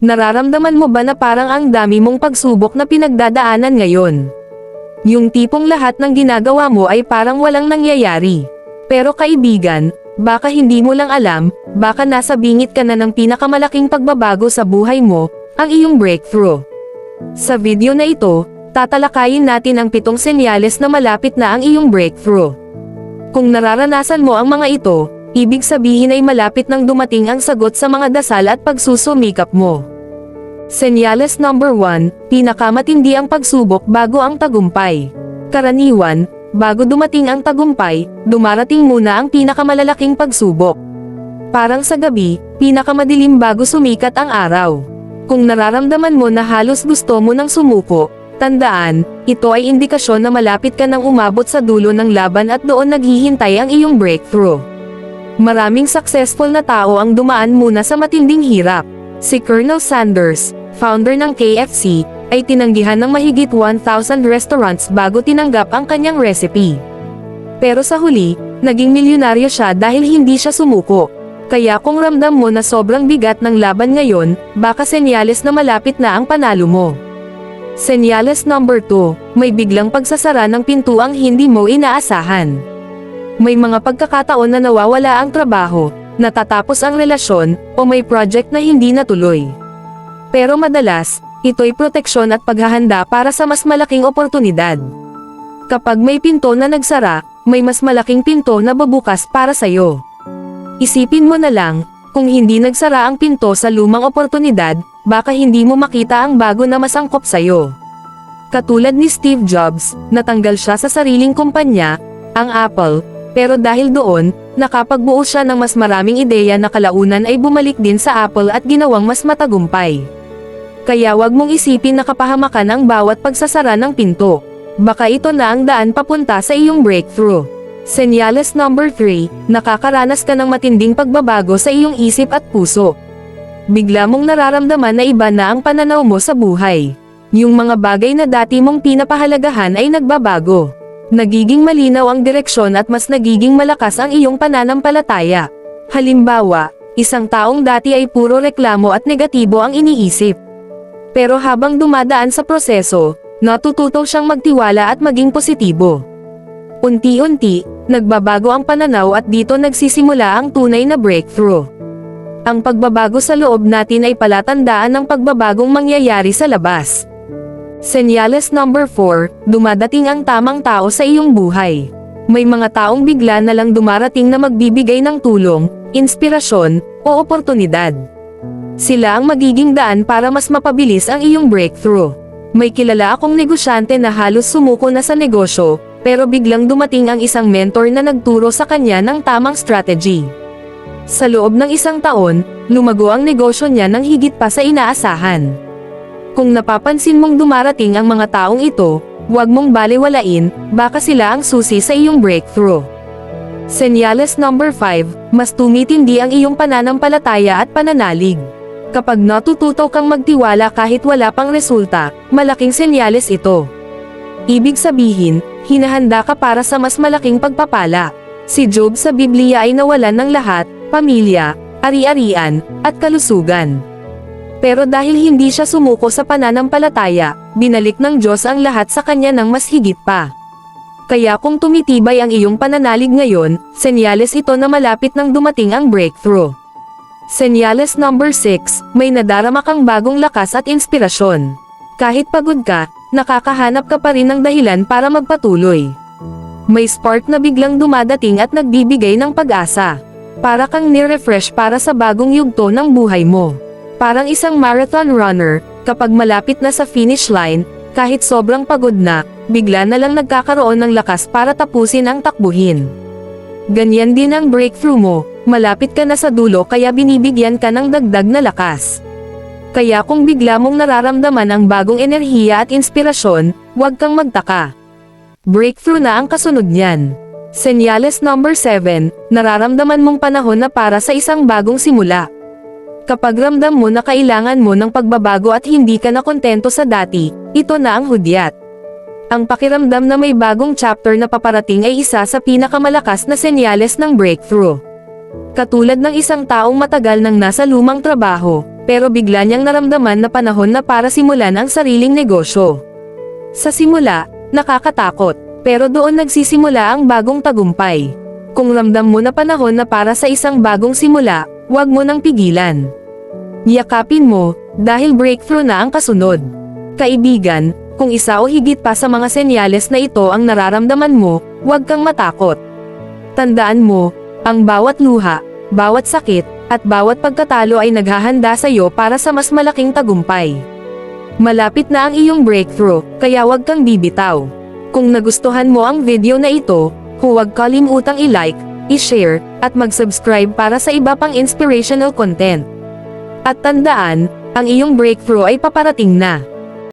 Nararamdaman mo ba na parang ang dami mong pagsubok na pinagdadaanan ngayon? Yung tipong lahat ng ginagawa mo ay parang walang nangyayari. Pero kaibigan, baka hindi mo lang alam, baka nasa bingit ka na ng pinakamalaking pagbabago sa buhay mo, ang iyong breakthrough. Sa video na ito, tatalakayin natin ang pitong senyales na malapit na ang iyong breakthrough. Kung nararanasan mo ang mga ito, ibig sabihin ay malapit nang dumating ang sagot sa mga dasal at pagsusumikap mo. Senyales number 1, pinakamatindi ang pagsubok bago ang tagumpay. Karaniwan, bago dumating ang tagumpay, dumarating muna ang pinakamalalaking pagsubok. Parang sa gabi, pinakamadilim bago sumikat ang araw. Kung nararamdaman mo na halos gusto mo nang sumuko, tandaan, ito ay indikasyon na malapit ka nang umabot sa dulo ng laban at doon naghihintay ang iyong breakthrough. Maraming successful na tao ang dumaan muna sa matinding hirap. Si Colonel Sanders, founder ng KFC, ay tinanggihan ng mahigit 1,000 restaurants bago tinanggap ang kanyang recipe. Pero sa huli, naging milyonaryo siya dahil hindi siya sumuko. Kaya kung ramdam mo na sobrang bigat ng laban ngayon, baka senyales na malapit na ang panalo mo. Senyales number 2, may biglang pagsasara ng pintuang hindi mo inaasahan. May mga pagkakataon na nawawala ang trabaho, natatapos ang relasyon, o may project na hindi natuloy. Pero madalas, ito'y proteksyon at paghahanda para sa mas malaking oportunidad. Kapag may pinto na nagsara, may mas malaking pinto na babukas para sa'yo. Isipin mo na lang, kung hindi nagsara ang pinto sa lumang oportunidad, baka hindi mo makita ang bago na masangkop sa'yo. Katulad ni Steve Jobs, natanggal siya sa sariling kumpanya, ang Apple, pero dahil doon, nakapagbuo siya ng mas maraming ideya na kalaunan ay bumalik din sa Apple at ginawang mas matagumpay. Kaya wag mong isipin na kapahamakan ang bawat pagsasara ng pinto. Baka ito na ang daan papunta sa iyong breakthrough. Senyales number 3, nakakaranas ka ng matinding pagbabago sa iyong isip at puso. Bigla mong nararamdaman na iba na ang pananaw mo sa buhay. Yung mga bagay na dati mong pinapahalagahan ay nagbabago. Nagiging malinaw ang direksyon at mas nagiging malakas ang iyong pananampalataya. Halimbawa, isang taong dati ay puro reklamo at negatibo ang iniisip. Pero habang dumadaan sa proseso, natututo siyang magtiwala at maging positibo. Unti-unti, nagbabago ang pananaw at dito nagsisimula ang tunay na breakthrough. Ang pagbabago sa loob natin ay palatandaan ng pagbabagong mangyayari sa labas. Senyales number 4, dumadating ang tamang tao sa iyong buhay. May mga taong bigla na lang dumarating na magbibigay ng tulong, inspirasyon, o oportunidad. Sila ang magiging daan para mas mapabilis ang iyong breakthrough. May kilala akong negosyante na halos sumuko na sa negosyo, pero biglang dumating ang isang mentor na nagturo sa kanya ng tamang strategy. Sa loob ng isang taon, lumago ang negosyo niya ng higit pa sa inaasahan. Kung napapansin mong dumarating ang mga taong ito, huwag mong baliwalain, baka sila ang susi sa iyong breakthrough. Senyales number 5, mas tumitindi ang iyong pananampalataya at pananalig. Kapag natututo kang magtiwala kahit wala pang resulta, malaking senyales ito. Ibig sabihin, hinahanda ka para sa mas malaking pagpapala. Si Job sa Biblia ay nawalan ng lahat, pamilya, ari-arian, at kalusugan. Pero dahil hindi siya sumuko sa pananampalataya, binalik ng Diyos ang lahat sa kanya ng mas higit pa. Kaya kung tumitibay ang iyong pananalig ngayon, senyales ito na malapit nang dumating ang breakthrough. Senyales number 6, may nadarama kang bagong lakas at inspirasyon. Kahit pagod ka, nakakahanap ka pa rin ng dahilan para magpatuloy. May spark na biglang dumadating at nagbibigay ng pag-asa. Para kang nirefresh para sa bagong yugto ng buhay mo. Parang isang marathon runner, kapag malapit na sa finish line, kahit sobrang pagod na, bigla na lang nagkakaroon ng lakas para tapusin ang takbuhin. Ganyan din ang breakthrough mo, malapit ka na sa dulo kaya binibigyan ka ng dagdag na lakas. Kaya kung bigla mong nararamdaman ang bagong enerhiya at inspirasyon, huwag kang magtaka. Breakthrough na ang kasunod niyan. Senyales number 7, nararamdaman mong panahon na para sa isang bagong simula. Kapag ramdam mo na kailangan mo ng pagbabago at hindi ka na kontento sa dati, ito na ang hudyat. Ang pakiramdam na may bagong chapter na paparating ay isa sa pinakamalakas na senyales ng breakthrough. Katulad ng isang taong matagal nang nasa lumang trabaho, pero bigla niyang naramdaman na panahon na para simulan ang sariling negosyo. Sa simula, nakakatakot, pero doon nagsisimula ang bagong tagumpay. Kung ramdam mo na panahon na para sa isang bagong simula, huwag mo nang pigilan. Yakapin mo, dahil breakthrough na ang kasunod. Kaibigan, kung isa o higit pa sa mga senyales na ito ang nararamdaman mo, huwag kang matakot. Tandaan mo, ang bawat luha, bawat sakit, at bawat pagkatalo ay naghahanda sa iyo para sa mas malaking tagumpay. Malapit na ang iyong breakthrough, kaya huwag kang bibitaw. Kung nagustuhan mo ang video na ito, huwag kalimutang i-like, i-share, at mag-subscribe para sa iba pang inspirational content. At tandaan, ang iyong breakthrough ay paparating na.